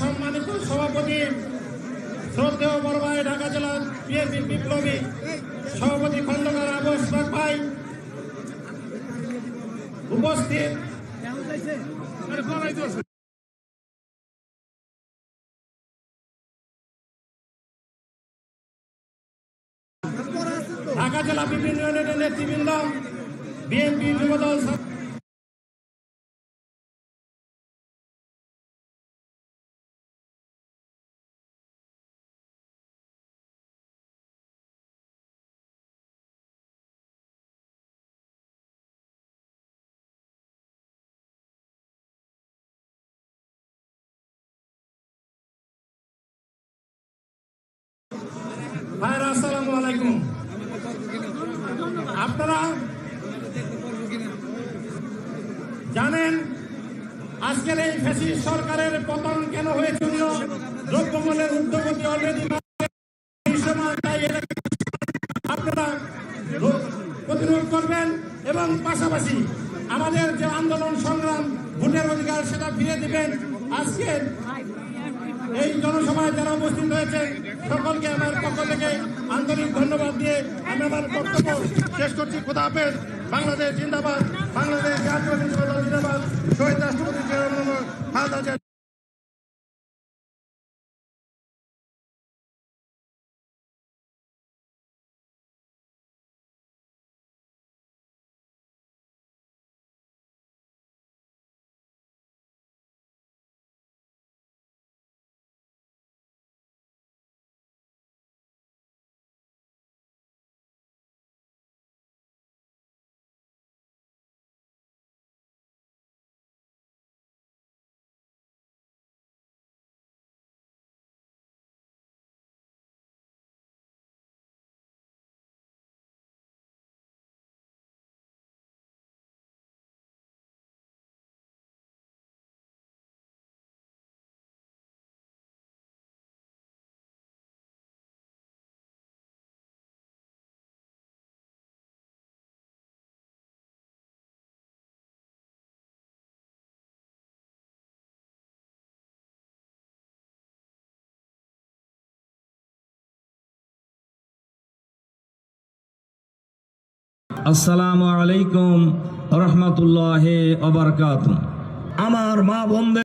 সম্মানিত সভাপতি শ্রদ্ধেয় বড় ভাই, ঢাকা জেলা বিএনপি বিপ্লবী সভাপতি খন্দকার আবু ইসমাক ভাই উপস্থিত। ঢাকা জেলা বিভিন্ন ইউনিটের নেতৃবৃন্দ, বিএনপি যুবদল ভাইরা, আসসালামু আলাইকুম। আপনারা জানেন, আজকের এই ফ্যাসিস্ট সরকারের পতন কেন হয়েছিল দ্রব্যমূল্যের উদ্যোগতি অলরেডি আপনারা প্রতিরোধ করবেন এবং পাশাপাশি আমাদের যে আন্দোলন সংগ্রাম, ভোটের অধিকার, সেটা ফিরে দিবেন। আজকের এই জনসভায় যারা উপস্থিত হয়েছে সকলকে আমার পক্ষ থেকে আন্তরিক ধন্যবাদ দিয়ে আমি আমার বক্তব্য শেষ করছি। খোদা হাফেজ। বাংলাদেশ জিন্দাবাদ। আসসালামু আলাইকুম রহমতুল্লাহ অবরকাত আমার মা বোনদের